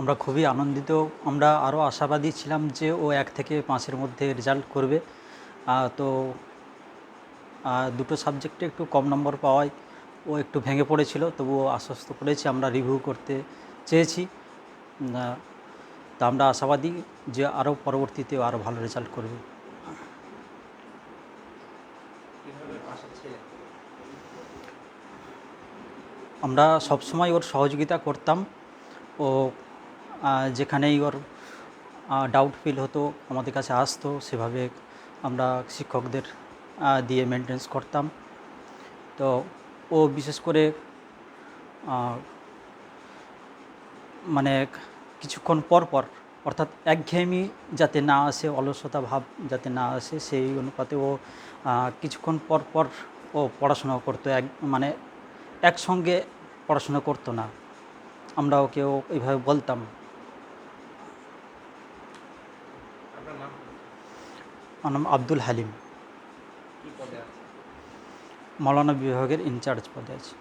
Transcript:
আমরা খুবই আনন্দিত। আমরা আরও আশাবাদী ছিলাম যে ও এক থেকে পাঁচের মধ্যে রেজাল্ট করবে। তো দুটো সাবজেক্টে একটু কম নম্বর পাওয়ায় ও একটু ভেঙে পড়েছিল তবুও আশ্বস্ত করেছি আমরা রিভিউ করতে চেয়েছি। তা আমরা আশাবাদী যে আরও পরবর্তীতে আরও ভালো রেজাল্ট করবে। আমরা সবসময় ওর সহযোগিতা করতাম। ও যেখানেই ওর ডাউট ফিল হতো, আমাদের কাছে আসতো, সেভাবে আমরা শিক্ষকদের দিয়ে মেনটেন্স করতাম। তো ও বিশেষ করে মানে কিছুক্ষণ পর পর, অর্থাৎ একঘেয়েমি যাতে না আসে, অলসতা ভাব যাতে না আসে, সেই অনুপাতে ও কিছুক্ষণ পর পর ও পড়াশোনা করতো। এক মানে একসঙ্গে পড়াশোনা করতো না। আমরা ওকে এইভাবে বলতাম। আমার নাম আব্দুল হালিম। কি পদে আছে? মৌলানা বিভাগের ইনচার্জ পদে আছে।